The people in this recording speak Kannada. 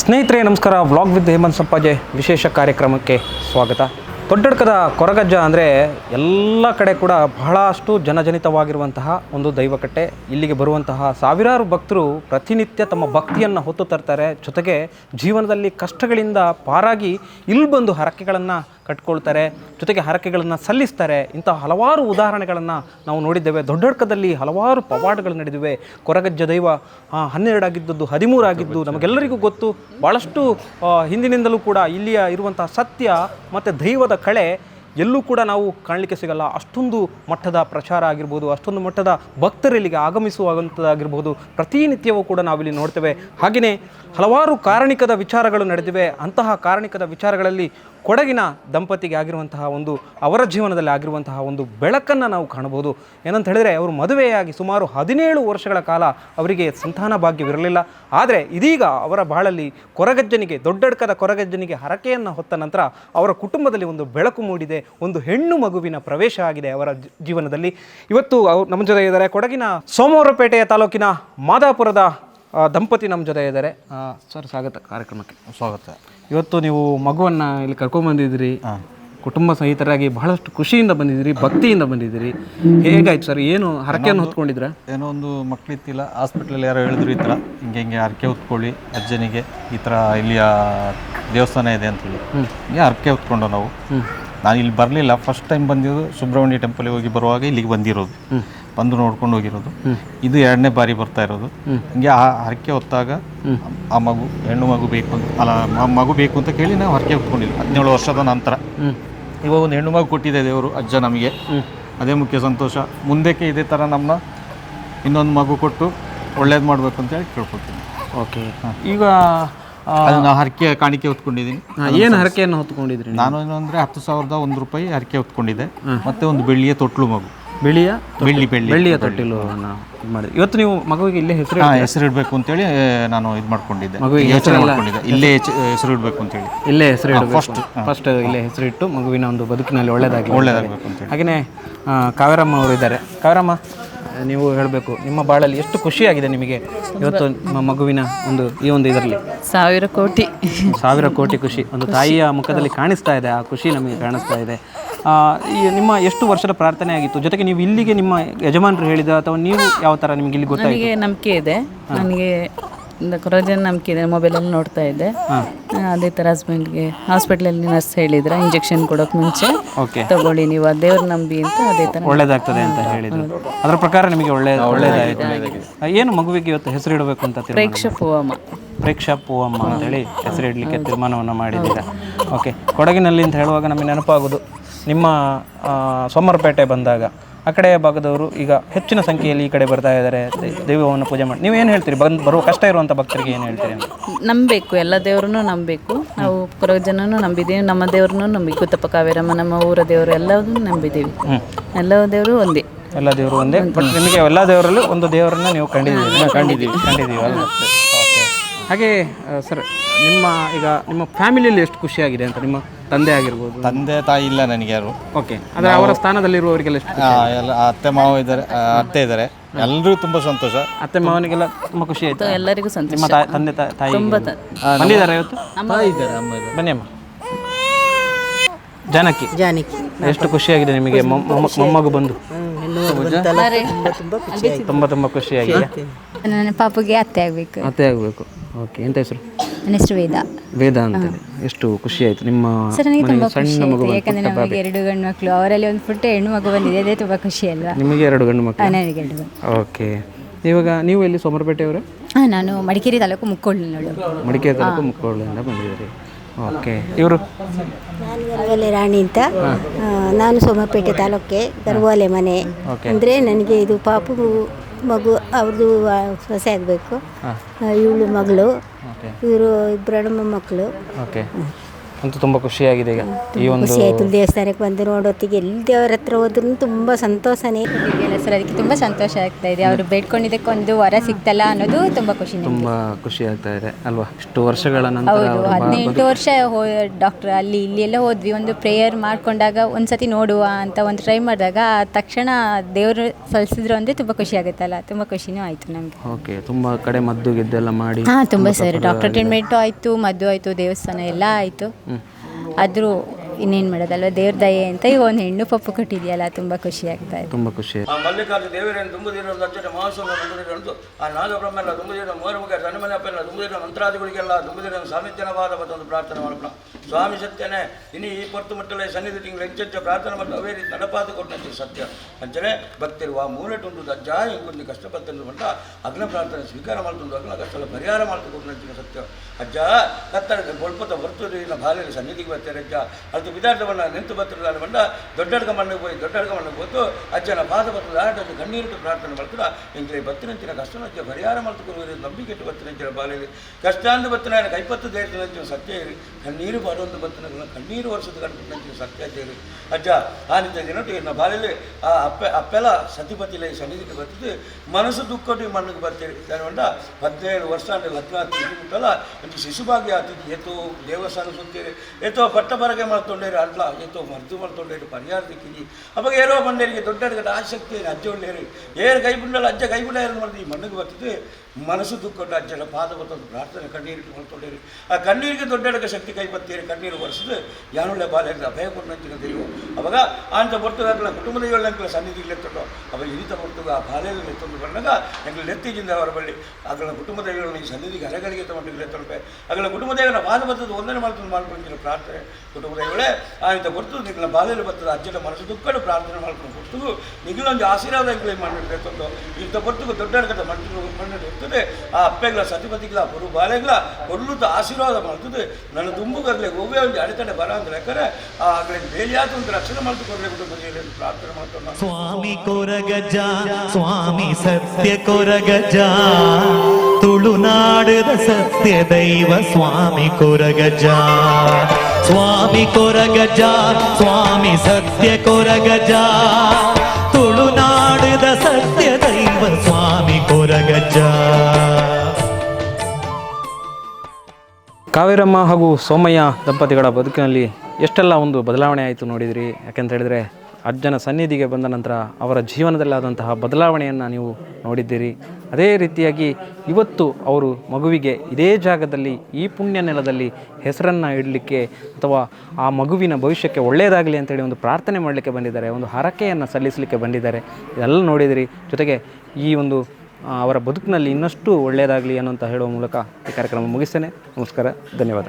ಸ್ನೇಹಿತರೆ, ನಮಸ್ಕಾರ. ವ್ಲಾಗ್ ವಿತ್ ಹೇಮಂತ್ ಸಂಪಾಜೆ ವಿಶೇಷ ಕಾರ್ಯಕ್ರಮಕ್ಕೆ ಸ್ವಾಗತ. ದೊಡ್ಡಡ್ಕದ ಕೊರಗಜ್ಜ ಅಂದರೆ ಎಲ್ಲ ಕಡೆ ಕೂಡ ಬಹಳಷ್ಟು ಜನಜನಿತವಾಗಿರುವಂತಹ ಒಂದು ದೈವಕಟ್ಟೆ. ಇಲ್ಲಿಗೆ ಬರುವಂತಹ ಸಾವಿರಾರು ಭಕ್ತರು ಪ್ರತಿನಿತ್ಯ ತಮ್ಮ ಭಕ್ತಿಯನ್ನು ಹೊತ್ತು ತರ್ತಾರೆ. ಜೊತೆಗೆ ಜೀವನದಲ್ಲಿ ಕಷ್ಟಗಳಿಂದ ಪಾರಾಗಿ ಇಲ್ಲಿ ಬಂದು ಹರಕೆಗಳನ್ನು ಕಟ್ಕೊಳ್ತಾರೆ ಜೊತೆಗೆ ಹರಕೆಗಳನ್ನು ಸಲ್ಲಿಸ್ತಾರೆ. ಇಂಥ ಹಲವಾರು ಉದಾಹರಣೆಗಳನ್ನು ನಾವು ನೋಡಿದ್ದೇವೆ. ದೊಡ್ಡಡ್ಕದಲ್ಲಿ ಹಲವಾರು ಪವಾಡಗಳು ನಡೆದಿವೆ. ಕೊರಗಜ್ಜ ದೈವ ಹನ್ನೆರಡಾಗಿದ್ದದ್ದು ಹದಿಮೂರಾಗಿದ್ದು ನಮಗೆಲ್ಲರಿಗೂ ಗೊತ್ತು. ಭಾಳಷ್ಟು ಹಿಂದಿನಿಂದಲೂ ಕೂಡ ಇಲ್ಲಿಯ ಇರುವಂಥ ಸತ್ಯ ಮತ್ತು ದೈವದ ಕಳೆ ಎಲ್ಲೂ ಕೂಡ ನಾವು ಕಾಣಲಿಕ್ಕೆ ಸಿಗಲ್ಲ. ಅಷ್ಟೊಂದು ಮಟ್ಟದ ಪ್ರಚಾರ ಆಗಿರ್ಬೋದು ಅಷ್ಟೊಂದು ಮಟ್ಟದ ಭಕ್ತರಲ್ಲಿಗೆ ಆಗಮಿಸುವಂಥದ್ದಾಗಿರ್ಬೋದು ಪ್ರತಿನಿತ್ಯವೂ ಕೂಡ ನಾವಿಲ್ಲಿ ನೋಡ್ತೇವೆ. ಹಾಗೆಯೇ ಹಲವಾರು ಕಾರಣಿಕದ ವಿಚಾರಗಳು ನಡೆದಿವೆ. ಅಂತಹ ಕಾರಣಿಕದ ವಿಚಾರಗಳಲ್ಲಿ ಕೊಡಗಿನ ದಂಪತಿಗೆ ಆಗಿರುವಂತಹ ಒಂದು, ಅವರ ಜೀವನದಲ್ಲಿ ಆಗಿರುವಂತಹ ಒಂದು ಬೆಳಕನ್ನು ನಾವು ಕಾಣಬಹುದು. ಏನಂತ ಹೇಳಿದರೆ, ಅವರು ಮದುವೆಯಾಗಿ ಸುಮಾರು ಹದಿನೇಳು ವರ್ಷಗಳ ಕಾಲ ಅವರಿಗೆ ಸಂತಾನ ಭಾಗ್ಯವಿರಲಿಲ್ಲ. ಆದರೆ ಇದೀಗ ಅವರ ಬಾಳಲ್ಲಿ ಕೊರಗಜ್ಜನಿಗೆ, ದೊಡ್ಡಡ್ಕದ ಕೊರಗಜ್ಜನಿಗೆ ಹರಕೆಯನ್ನು ಹೊತ್ತ ನಂತರ ಅವರ ಕುಟುಂಬದಲ್ಲಿ ಒಂದು ಬೆಳಕು ಮೂಡಿದೆ. ಒಂದು ಹೆಣ್ಣು ಮಗುವಿನ ಪ್ರವೇಶ ಆಗಿದೆ ಅವರ ಜೀವನದಲ್ಲಿ. ಇವತ್ತು ಅವರು ನಮ್ಮ ಜೊತೆ ಇದ್ದಾರೆ ಕೊಡಗಿನ ಸೋಮವಾರಪೇಟೆಯ ತಾಲೂಕಿನ ಮಾದಾಪುರದ ದಂಪತಿ ನಮ್ಮ ಜೊತೆ ಇದ್ದಾರೆ. ಸರ್ ಸ್ವಾಗತ ಕಾರ್ಯಕ್ರಮಕ್ಕೆ. ಸ್ವಾಗತ. ಇವತ್ತು ನೀವು ಮಗುವನ್ನು ಇಲ್ಲಿ ಕರ್ಕೊಂಡ್ಬಂದಿದ್ದೀರಿ ಕುಟುಂಬ ಸಹಿತರಾಗಿ ಬಹಳಷ್ಟು ಖುಷಿಯಿಂದ ಬಂದಿದ್ದೀರಿ ಭಕ್ತಿಯಿಂದ ಬಂದಿದ್ದೀರಿ. ಹೇಗಾಯ್ತು ಸರ್ ಏನು ಹರಕೆಯನ್ನು ಹೊತ್ಕೊಂಡಿದ್ರ ಏನೋ ಒಂದು ಮಕ್ಳಿತ್ತಿಲ್ಲ ಹಾಸ್ಪಿಟ್ಲಲ್ಲಿ ಯಾರೋ ಹೇಳಿದ್ರು ಈ ಥರ ಹಿಂಗೆ ಹಿಂಗೆ ಹರಕೆ ಹೊತ್ಕೊಳ್ಳಿ ಅಜ್ಜನಿಗೆ ಈ ಥರ ಇಲ್ಲಿಯ ದೇವಸ್ಥಾನ ಇದೆ ಅಂತೇಳಿ ಹಿಂಗೆ ಹರಕೆ ಹೊತ್ಕೊಂಡು ನಾವು. ನಾನು ಇಲ್ಲಿ ಬರಲಿಲ್ಲ. ಫಸ್ಟ್ ಟೈಮ್ ಬಂದಿದ್ದು ಸುಬ್ರಹ್ಮಣ್ಯ ಟೆಂಪಲ್ಗೆ ಹೋಗಿ ಬರುವಾಗ ಇಲ್ಲಿಗೆ ಬಂದಿರೋದು. ಬಂದು ನೋಡ್ಕೊಂಡು ಹೋಗಿರೋದು. ಇದು ಎರಡನೇ ಬಾರಿ ಬರ್ತಾ ಇರೋದು. ಹಂಗೆ ಆ ಹರಕೆ ಹೊತ್ತಾಗ ಆ ಮಗು ಹೆಣ್ಣು ಮಗು ಬೇಕು ಅಂತ ಅಲ್ಲ ಮ- ಮಗು ಬೇಕು ಅಂತ ಕೇಳಿ ನಾವು ಹರಕೆ ಹೊತ್ಕೊಂಡಿಲ್ಲ. ಹದಿನೇಳು ವರ್ಷದ ನಂತರ. ಇವಾಗ ಒಂದು ಹೆಣ್ಣು ಮಗು ಕೊಟ್ಟಿದೆ ದೇವರು ಅಜ್ಜ ನಮಗೆ. ಅದೇ ಮುಖ್ಯ ಸಂತೋಷ. ಮುಂದಕ್ಕೆ ಇದೇ ಥರ ನಮ್ಮನ್ನ ಇನ್ನೊಂದು ಮಗು ಕೊಟ್ಟು ಒಳ್ಳೇದು ಮಾಡಬೇಕು ಅಂತ ಹೇಳಿ ಕೇಳ್ಕೊತೀನಿ ಓಕೆ. ಈಗ ಆ, ಅದು ನಾವು ಹರಕೆ ಕಾಣಿಕೆ ಹೊತ್ಕೊಂಡಿದ್ದೀನಿ ಏನು ಹರಕೆಯನ್ನು ಹೊತ್ಕೊಂಡಿದ್ರಿ ನಾನು ಏನು ಅಂದರೆ ಹತ್ತು ಸಾವಿರದ ಒಂದು ರೂಪಾಯಿ ಹರಕೆ ಹೊತ್ಕೊಂಡಿದ್ದೆ. ಮತ್ತೆ ಒಂದು ಬೆಳ್ಳಿಯ ತೊಟ್ಲು ಮಗು. ಬಿಳಿಯ ಬೆಳ್ಳಿ ಬೆಳ್ಳಿ ಬೆಳ್ಳಿಯ ತೊಟ್ಟಿಲು. ಇದು ಮಾಡಿದ್ರಿ ಇವತ್ತು ನೀವು ಮಗುವಿಗೆ ಇಲ್ಲೇ ಹೆಸರು ಹಾಂ ಹೆಸರು ಇಡಬೇಕು ಅಂತೇಳಿ ನಾನು ಇದು ಮಾಡ್ಕೊಂಡಿದ್ದೆ. ಮಗುವಿಗೆ ಯೋಚನೆ ಮಾಡ್ಕೊಂಡಿದ್ದೆ. ಇಲ್ಲೇ ಹೆಸರು ಇಡಬೇಕು ಅಂತೇಳಿ. ಇಲ್ಲೇ ಹೆಸರು ಇಡಬೇಕು. ಫಸ್ಟ್ ಇಲ್ಲೇ ಹೆಸರಿಟ್ಟು ಮಗುವಿನ ಒಂದು ಬದುಕಿನಲ್ಲಿ ಒಳ್ಳೆಯದಾಗಿ ಒಳ್ಳೆಯದಾಗಬೇಕು ಅಂತೇಳಿ. ಹಾಗೆಯೇ ಕಾವೇರಮ್ಮ ಅವರು ಇದ್ದಾರೆ. ಕಾವೇರಮ್ಮ ನೀವು ಹೇಳಬೇಕು ನಿಮ್ಮ ಬಾಳಲ್ಲಿ ಎಷ್ಟು ಖುಷಿಯಾಗಿದೆ ನಿಮಗೆ ಇವತ್ತು ನಿಮ್ಮ ಮಗುವಿನ ಒಂದು ಈ ಒಂದು ಇದರಲ್ಲಿ? ಸಾವಿರ ಕೋಟಿ. ಸಾವಿರ ಕೋಟಿ ಖುಷಿ. ಒಂದು ತಾಯಿಯ ಮುಖದಲ್ಲಿ ಕಾಣಿಸ್ತಾ ಇದೆ ಆ ಖುಷಿ ನಮಗೆ ಕಾಣಿಸ್ತಾ ಇದೆ. ಈ ನಿಮ್ಮ ಎಷ್ಟು ವರ್ಷದ ಪ್ರಾರ್ಥನೆ ಆಗಿತ್ತು? ಜೊತೆಗೆ ನೀವು ಇಲ್ಲಿಗೆ ನಿಮ್ಮ ಯಜಮಾನರು ಹೇಳಿದ ಅಥವಾ ನೀವು ಯಾವ ಥರ ನಿಮಗೆ ಇಲ್ಲಿ ಗೊತ್ತಾಯಿತು? ನನಗೆ ನಂಬಿಕೆ ಇದೆ. ನನಗೆ ಕೊರೋಜನ್ ನಂಬಿಕೆ ಇದೆ ಮೊಬೈಲಲ್ಲಿ ನೋಡ್ತಾ ಇದ್ದೆ. ಅದೇ ಥರ ಹಸ್ಬೆಂಡ್ಗೆ ಹಾಸ್ಪಿಟ್ಲಲ್ಲಿ ನರ್ಸ್ ಹೇಳಿದ್ರ ಇಂಜೆಕ್ಷನ್ ಕೊಡೋಕೆ ಮುಂಚೆ. ಓಕೆ. ತಗೊಳ್ಳಿ ನೀವು ಆ ದೇವ್ರ ನಂಬಿ ಅಂತ ಅದೇ ಥರ ಒಳ್ಳೇದಾಗ್ತದೆ ಅಂತ ಹೇಳಿದ್ರು. ಅದರ ಪ್ರಕಾರ ನಿಮಗೆ ಒಳ್ಳೆ ಒಳ್ಳೇದಾಯಿತು. ಏನು ಮಗುವಿಗೆ ಇವತ್ತು ಹೆಸರಿಡಬೇಕು ಅಂತ ತೀರ್ಮಾನ? ಪ್ರೇಕ್ಷ ಪೂವಮ್ಮ ಪ್ರೇಕ್ಷಾ ಪೂವಮ್ಮ ಅಂತೇಳಿ ಹೆಸರಿಡಲಿಕ್ಕೆ ತೀರ್ಮಾನವನ್ನು ಮಾಡಿದ್ದೀರಾ? ಓಕೆ ಕೊಡಗಿನಲ್ಲಿ ಅಂತ ಹೇಳುವಾಗ ನಮಗೆ ನೆನಪಾಗೋದು ನಿಮ್ಮ ಸೋಮರಪೇಟೆ ಬಂದಾಗ ಆ ಕಡೆಯ ಭಾಗದವರು ಈಗ ಹೆಚ್ಚಿನ ಸಂಖ್ಯೆಯಲ್ಲಿ ಈ ಕಡೆ ಬರ್ತಾ ಇದ್ದಾರೆ ದೈವವನ್ನು ಪೂಜೆ ಮಾಡಿ. ನೀವು ಏನು ಹೇಳ್ತೀರಿ? ಬಂದು ಬರುವ ಕಷ್ಟ ಇರುವಂಥ ಭಕ್ತರಿಗೆ ಏನು ಹೇಳ್ತೀರಿ ನಂಬಬೇಕು ಎಲ್ಲ ದೇವ್ರನ್ನೂ ನಂಬಬೇಕು. ನಾವು ಕೊರೋಜನೂ ನಂಬಿದ್ದೀವಿ ನಮ್ಮ ದೇವ್ರನ್ನೂ ನಂಬಿ ಕುತ್ತಪ್ಪ ಕಾವೇರಮ್ಮ ನಮ್ಮ ಊರ ದೇವರು ಎಲ್ಲವನ್ನೂ ನಂಬಿದ್ದೀವಿ. ಎಲ್ಲ ದೇವರು ಒಂದೇ. ಎಲ್ಲ ದೇವರು ಒಂದೇ. ಬಟ್ ನಿಮಗೆ ಎಲ್ಲ ದೇವರಲ್ಲೂ ಒಂದು ದೇವರನ್ನ ನೀವು ಕಂಡಿದ್ದೀವಿ. ಕಂಡಿದ್ದೀವಿ. ಕಂಡಿದ್ದೀವಿ. ಅಲ್ಲ ಹಾಗೆ ಸರ್ ನಿಮ್ಮ ಈಗ ನಿಮ್ಮ ಫ್ಯಾಮಿಲಿಯಲ್ಲಿ ಎಷ್ಟು ಖುಷಿಯಾಗಿದೆ ಅಂತ ನಿಮ್ಮ ತಂದೆ ಆಗಿರ್ಬೋದು? ತಂದೆ ತಾಯಿ ಇಲ್ಲ ನನಗೆ ಯಾರು. ಓಕೆ. ಅಂದರೆ ಅವರ ಸ್ಥಾನದಲ್ಲಿರುವವರಿಗೆಲ್ಲ ಎಷ್ಟು ಆ, ಎಲ್ಲ ಅತ್ತೆ ಮಾವ ಇದ್ದಾರೆ ಆ, ಅತ್ತೆ ಇದ್ದಾರೆ. ಎಲ್ಲರೂ ತುಂಬಾ ಸಂತೋಷ. ಅತ್ತೆ ಮಾವನಿಗೆಲ್ಲ ತುಂಬ ಖುಷಿ ಆಯ್ತು. ಎಲ್ಲರಿಗೂ ಸಂತೋಷ. ನಿಮ್ಮ ತಾಯಿ ತಂದೆ ತಾ- ತಾಯಿ ತ- ಬಂದಿದ್ದಾರೆ ಇವತ್ತು? ಬನ್ನಿ ಅಮ್ಮ. ಜಾನಕಿ. ಜಾನಕಿ. ಎಷ್ಟು ಖುಷಿಯಾಗಿದೆ ನಿಮಗೆ? ಮೊಮ್ಮ- ಮೊಮ್ಮ- ಮೊಮ್ಮಗು ಬಂದು. ಹೆಣ್ಣು ಬಂತಲ್ಲ, ತುಂಬ ತುಂಬ ಖುಷಿ ಆಯ್ತು ತುಂಬ ತುಂಬ ಖುಷಿಯಾಗಿದೆ. ನನ್ನ ಪಾಪುಗೆ ಅತ್ತೆ ಆಗಬೇಕು. ಅತ್ತೆ ಆಗಬೇಕು. ಓಕೆ ಎಂತ ಹೆಸರು? ನನ್ನ ಹೆಸರು ವೇದ. ವೇದ ಅಂತೇಳಿ. ಎಷ್ಟು ಖುಷಿ ಆಯ್ತು. ನಿಮ್ಮ ಸರ್ ನನಗೆ ತುಂಬ ಮನೆಗೆ ಖುಷಿ ಸಣ್ಣ ಮಗು ಆಯಿತು. ಬಂತು, ಯಾಕಂದರೆ ನಮಗೆ ಎರಡು ಗಂಡು ಮಕ್ಕಳು ಅವರಲ್ಲಿ ಒಂದು ಪುಟ್ಟ ಹೆಣ್ಣು ಮಗು ಬಂದಿದೆ. ಅದೇ ತುಂಬ ಖುಷಿ ಅಲ್ವಾ? ನಿಮಗೆ ಎರಡು ಗಂಡು ಮಕ್ಕಳು ನನಗೆ ಎರಡು ಓಕೆ. ಇವಾಗ ನೀವು ಎಲ್ಲಿ ಸೋಮರಪೇಟೆಯವರೇ? ಹಾಂ ನಾನು ಮಡಿಕೇರಿ ತಾಲೂಕು ಮುಕ್ಕೊಳ್ಳಿ ಮಡಿಕೇರಿ ತಾಲೂಕು ಮುಕ್ಕೋಳಿಂದ ಬಂದಿದ್ದೀರಿ. ಓಕೆ. ಇವರು? ನಾನು ರಾಣಿ ಅಂತ. ನಾನು ಸೋಮಪೇಟೆ ತಾಲೂಕೆ ಗರ್ವಾಲೆ ಮನೆ. ಅಂದರೆ ನನಗೆ ಇದು ಪಾಪು ಮಗು ಅವ್ರದ್ದು ಸೊಸೆ ಆಗಬೇಕು. ಇವಳು ಮಗಳು. ಇವರು ಇಬ್ಬರು ಮಕ್ಕಳು. ಓಕೆ. ಅಂತೂ ತುಂಬ ಖುಷಿಯಾಗಿದೆ ಈಗ. ಈ ಒಂದು ಖುಷಿ ಆಯ್ತು. ದೇವಸ್ಥಾನಕ್ಕೆ ಬಂದು ನೋಡೋತ್ತಿಗೆ ಎಲ್ಲಿ ದೇವರ ಹತ್ರ ಹೋದ್ರೂ ತುಂಬ ಸಂತೋಷನೇ. ಇದೆಯಲ್ಲ ಸರ್ ಅದಕ್ಕೆ ತುಂಬ ಸಂತೋಷ ಆಗ್ತಾ ಇದೆ. ಅವರು ಬೇಡ್ಕೊಂಡಿದ್ದಕ್ಕೆ ಒಂದು ವರ ಸಿಗ್ತಲ್ಲ ಅನ್ನೋದು ತುಂಬ ಖುಷಿ ನಮ್ಗೆ. ತುಂಬ ಖುಷಿ ಆಗ್ತಾ ಇದೆ. ಅಲ್ವಾ? ಇಷ್ಟು ವರ್ಷಗಳ ನಂತರ ಹೌದು ಅವರು ಹದಿನೆಂಟು ವರ್ಷ ಹೋ ಡಾಕ್ಟರ್ ಅಲ್ಲಿ ಇಲ್ಲಿ ಎಲ್ಲ ಹೋದ್ವಿ. ಒಂದು ಪ್ರೇಯರ್ ಮಾಡ್ಕೊಂಡಾಗ ಒಂದ್ಸತಿ ನೋಡುವ ಅಂತ ಒಂದು ಟ್ರೈ ಮಾಡಿದಾಗ ತಕ್ಷಣ ದೇವರು ಸಲ್ಲಿಸಿದ್ರು ಅಂದರೆ ತುಂಬ ಖುಷಿ ಆಗುತ್ತಲ್ಲ. ತುಂಬ ಖುಷಿನೂ ಆಯಿತು ನಮಗೆ. ಓಕೆ ತುಂಬ ಕಡೆ ಮದ್ದು ಗಿದ್ದೆಲ್ಲ ಮಾಡಿ ಹಾ ತುಂಬ ಸರ್. ಡಾಕ್ಟರ್ ಟ್ರೀಟ್ಮೆಂಟು ಆಯಿತು ಮದ್ದು ಆಯಿತು ದೇವಸ್ಥಾನ ಎಲ್ಲ ಆಯಿತು. ಆದರೂ ಇನ್ನೇನು ಮಾಡೋದಲ್ವ? ದೇವ್ರ ದಯೆ ಅಂತ ಈಗ ಒಂದು ಹೆಣ್ಣು ಪಪ್ಪು ಕೊಟ್ಟಿದೆಯಲ್ಲ ತುಂಬ ಖುಷಿ ಆಗ್ತಾ ಇದೆ. ತುಂಬ ಖುಷಿ. ಆ ಮಲ್ಲಿಕಾರ್ಜುನ ದೇವರನ್ನು ತುಂಬುದಿರೋ ಅಚ್ಚಟ ಮಹಾಸ್ವಾಮಿ ತುಂಬುದಿರಂದು ಆ ನಾಗಬ್ರಹ್ಮೆಲ್ಲ ತುಂಬುದಿರೋ ಮೋರಮುಖ ಸಣ್ಣಮನೆ ಅಪ್ಪೆಲ್ಲ ತುಂಬುದಿರೋ ಮಂತ್ರಾದಿಗಳಿಗೆಲ್ಲ ತುಂಬುದಿರೋ ಸಾಮಿತ್ಯನವಾದ ಮತ್ತೊಂದು ಪ್ರಾರ್ಥನೆ ಮಾಡೋಣ ಸ್ವಾಮಿ ಸತ್ಯನೇ ಇನ್ನು ಈ ಪೊರ್ತು ಮಟ್ಟಲೇ ಸನ್ನಿಧಿ ತಿಂಗಳು ಹೆಚ್ಚೆಚ್ಚು ಪ್ರಾರ್ಥನೆ ಮತ್ತು ಅವೇ ರೀತಿ ನಡಪಾತು ಕೊಟ್ಟಂತೆ ಸತ್ಯ. ಅಂಚನೆ ಭಕ್ತಿರುವ ಮೂಲೆಟುಂಡು ದಜ್ಜ ಇಂಕೊಂದು ಕಷ್ಟಪತ್ತಂದು ಮಂಟ ಅಗ್ನ ಪ್ರಾರ್ಥನೆ ಸ್ವೀಕಾರ ಮಾಡ್ತಂದು ಅಗ್ನ ಕಷ್ಟಲ ಪರಿಹಾರ ಮಾಡ್ತು ಕೊಟ್ಟಂತೆ ಸತ್ಯ. ಅಜ್ಜ ಕತ್ತರ ಬೊಳ್ಪತ ಬರ್ತುದಿನ ಬಾಲ್ಯದ ಸನ್ನಿಧಿಗೆ ಬರ್ತಾರೆ ಅಜ್ಜ. ಅದು ವಿಧಾರ್ಥವನ್ನ ನಿಂತು ಬರ್ತಿರಲ್ಲ ಬಂಡ ದೊಡ್ಡಡ್ಗ ಮಣ್ಣಿಗೆ ಹೋಗಿ ದೊಡ್ಡಡ್ಗ ಮಣ್ಣಿಗೆ ಹೋತು ಅಜ್ಜನ ಪಾದ ಬರ್ತದ ಆಟದ ಕಣ್ಣೀರಿಟ್ಟು ಪ್ರಾರ್ಥನೆ ಮಾಡ್ತಾರ ಇಂಗ್ಲೇ ಬತ್ತಿನಂಚಿನ ಕಷ್ಟನಜ್ಜ ಪರಿಹಾರ ಮಾಡ್ತುಕೊಳ್ಳುವುದು ನಂಬಿಕೆ ಇಟ್ಟು ಬತ್ತಿನಂಚಿನ ಬಾಲ್ಯದಲ್ಲಿ ಕಷ್ಟ ಬತ್ತಿನ ಕೈಪತ್ತು ದೇಶದಂಚಿನ ಸತ್ಯ ಇರಿ. ಕಣ್ಣೀರು ಬಾಡುವಂತ ಬತ್ತಿನ ಕಣ್ಣೀರು ವರ್ಷದ ಕಣ್ಣಿನ ಸತ್ಯ ಇರಿ. ಅಜ್ಜ, ಆ ನಿತ್ಯ ದಿನಟ್ಟು ಇನ್ನ ಬಾಲ್ಯದಲ್ಲಿ ಆ ಅಪ್ಪೆ, ಅಪ್ಪೆಲ್ಲ ಸತಿಪತಿಲ ಸನ್ನಿಧಿಗೆ ಬರ್ತಿದ್ದು ಮನಸ್ಸು ದುಃಖಟ್ಟು ಮಣ್ಣಿಗೆ ಬರ್ತೀರಿ ದಾನವಂಡ ಹದಿನೇಳು ವರ್ಷ ಅಂದರೆ ಹದಿನಾಲ್ಕು ಒಂದು ಶಿಶುಭಾಗ್ಯ ಆಗ್ತಿದ್ದು ಏತೋ ದೇವಸ್ಥಾನ ಸುತ್ತೀರಿ ಏತೋ ಪಟ್ಟ ಬರಗೆ ಮಾಡ್ಕೊಂಡೇರಿ ಅಲ್ಲ ಏತೋ ಮರ್ದು ಮಾಡ್ಕೊಂಡೇರಿ ಪರಿಹಾರ ದಿಕ್ಕಿದಿ ಅವಾಗ ಏರೋ ಬಂಡೇರಿಗೆ ದೊಡ್ಡ ಅಡ್ಗದ ಆಸಕ್ತಿ ಅಜ್ಜ ಒಳ್ಳೆಯರಿ ಏರು ಕೈ ಬಿಡಲ್ಲ ಅಜ್ಜ ಕೈ ಬಿಡ ಏನು ಮಾಡಿದ್ವಿ ಮಣ್ಣಿಗೆ ಬರ್ತಿದ್ದು ಮನಸ್ಸು ದುಃಖಟ್ಟು ಅಜ್ಜನ ಪಾದ ಬರ್ತದೆ ಪ್ರಾರ್ಥನೆ ಕಣ್ಣೀರಿಗೆ ಮಾಡ್ಕೊಂಡೇರಿ ಆ ಕಣ್ಣೀರಿಗೆ ದೊಡ್ಡ ಅಡ್ಗ ಶಕ್ತಿ ಕೈ ಬತ್ತೀರಿ ಕಣ್ಣೀರು ವರ್ಷದ ಯಾನುಳ್ಳೆ ಬಾಲ್ಯದ ಅಭಯ ಕೊಟ್ಟಂಚಿನ ದೈವ ಅವಾಗ ಅಂತ ಬರ್ತದಾಗಲ ಕುಟುಂಬದ ಏಳಂಕಲ ಸನ್ನಿಧಿಗೆ ಎತ್ತುಂಡು ಅವಾಗ ಇರಿತ ಬರ್ತದ ಆ ಬಾಲ್ಯದಲ್ಲಿ ಎತ್ತೊಂದು ಬಂದಾಗ ಎಂಗ್ಲ ನೆತ್ತಿಜಿಂದ ಅವರ ಬಳಿ ಅಗಳ ಕುಟುಂಬದ ಏಳನ ಈ ಸನ್ನಿಧಿಗೆ ಅಲೆಗಳಿಗೆ ತಗೊಂಡು ಎತ್ತೊಳ್ಪೆ ಅಗಳ ಕುಟುಂಬದ ಏಳನ ಪಾದ ಬರ್ತದ ಒಂದನೇ ಮಾಡ್ಕೊಂಡು ಮಾಡ್ಕೊಂಡಿರೋ ಪ್ರಾರ್ಥನೆ ಕುಟುಂಬದ ಏಳೆ ಆ ಇಂಥ ಬರ್ತದೆ ನಿಗ್ಲ ಬಾಲ್ಯದಲ್ಲಿ ಬರ್ತದೆ ಅಜ್ಜನ ಮನಸ್ಸು ದುಃಖಡು ಪ್ರಾರ್ಥನೆ ಮಾಡ್ಕೊಂಡು ಕೊಟ್ಟು ನಿಗ್ಲೊಂದು ಆಶೀರ್ವಾದ ಎಂಗ್ಲೇ ಮಾಡಿರ್ಬೇಕಂದು ಇಂಥ ಬರ್ತದ ದೊಡ್ಡ ಅಡ್ಗದ ಮಣ್ಣು ಮಣ್ಣು ಇರ್ತದೆ ಆ ಅಪ್ಪೆಗಳ, ಸತಿಪತಿಗಳ ಗುರು ಬಾಲೆಗಳ ಕೊಲ್ಲುತ್ತ ಆಶೀರ್ವಾದ ಮಾಡ್ತದೆ. ನನ್ನ ದುಂಬುಗರ್ಲೆ ಗೋವೆ ಒಂದು ಅಡೆತಡೆ ಬರ ಅಂದ್ರೆ ಯಾಕಂದ್ರೆ ಆ ಅಗಳಿಗೆ ಬೇಲಿಯಾದ ಒಂದು ರಕ್ಷಣೆ ಮಾಡ್ತುಕೊಂಡ್ರೆ ಬಿಟ್ಟು ಎಂದು ಪ್ರಾರ್ಥನೆ ಮಾಡ್ಕೊಂಡು ಸ್ವಾಮಿ ಕೊರಗಜ, ಸ್ವಾಮಿ ಸತ್ಯ ಕೊರಗಜ ತುಳುನಾಡದ ಸತ್ಯ ದೈವ ಸ್ವಾಮಿ ಕೊರಗಜ. ಸ್ವಾಮಿ ಕೊರಗಜ, ಸ್ವಾಮಿ ಸತ್ಯ ಕೊರಗಜ ತುಳುನಾಡದ ಕೊರಗಜ ಕಾವೇರಮ್ಮ ಹಾಗೂ ಸೋಮಯ್ಯ ದಂಪತಿಗಳ ಬದುಕಿನಲ್ಲಿ ಎಷ್ಟೆಲ್ಲ ಒಂದು ಬದಲಾವಣೆ ಆಯಿತು ನೋಡಿದಿರಿ? ಯಾಕೆಂತ ಹೇಳಿದ್ರೆ ಅಜ್ಜನ ಸನ್ನಿಧಿಗೆ ಬಂದ ನಂತರ ಅವರ ಜೀವನದಲ್ಲಾದಂತಹ ಬದಲಾವಣೆಯನ್ನು ನೀವು ನೋಡಿದ್ದೀರಿ. ಅದೇ ರೀತಿಯಾಗಿ ಇವತ್ತು ಅವರು ಮಗುವಿಗೆ ಇದೇ ಜಾಗದಲ್ಲಿ, ಈ ಪುಣ್ಯ ನೆಲದಲ್ಲಿ ಹೆಸರನ್ನು ಇಡಲಿಕ್ಕೆ ಅಥವಾ ಆ ಮಗುವಿನ ಭವಿಷ್ಯಕ್ಕೆ ಒಳ್ಳೆಯದಾಗಲಿ ಅಂತೇಳಿ ಒಂದು ಪ್ರಾರ್ಥನೆ ಮಾಡಲಿಕ್ಕೆ ಬಂದಿದ್ದಾರೆ, ಒಂದು ಹರಕೆಯನ್ನು ಸಲ್ಲಿಸಲಿಕ್ಕೆ ಬಂದಿದ್ದಾರೆ. ಇದೆಲ್ಲ ನೋಡಿದಿರಿ. ಜೊತೆಗೆ ಈ ಒಂದು ಅವರ ಬದುಕಿನಲ್ಲಿ ಇನ್ನಷ್ಟು ಒಳ್ಳೆಯದಾಗಲಿ ಅನ್ನೋಂತ ಹೇಳುವ ಮೂಲಕ ಈ ಕಾರ್ಯಕ್ರಮ ಮುಗಿಸ್ತೇನೆ. ನಮಸ್ಕಾರ. ಧನ್ಯವಾದ.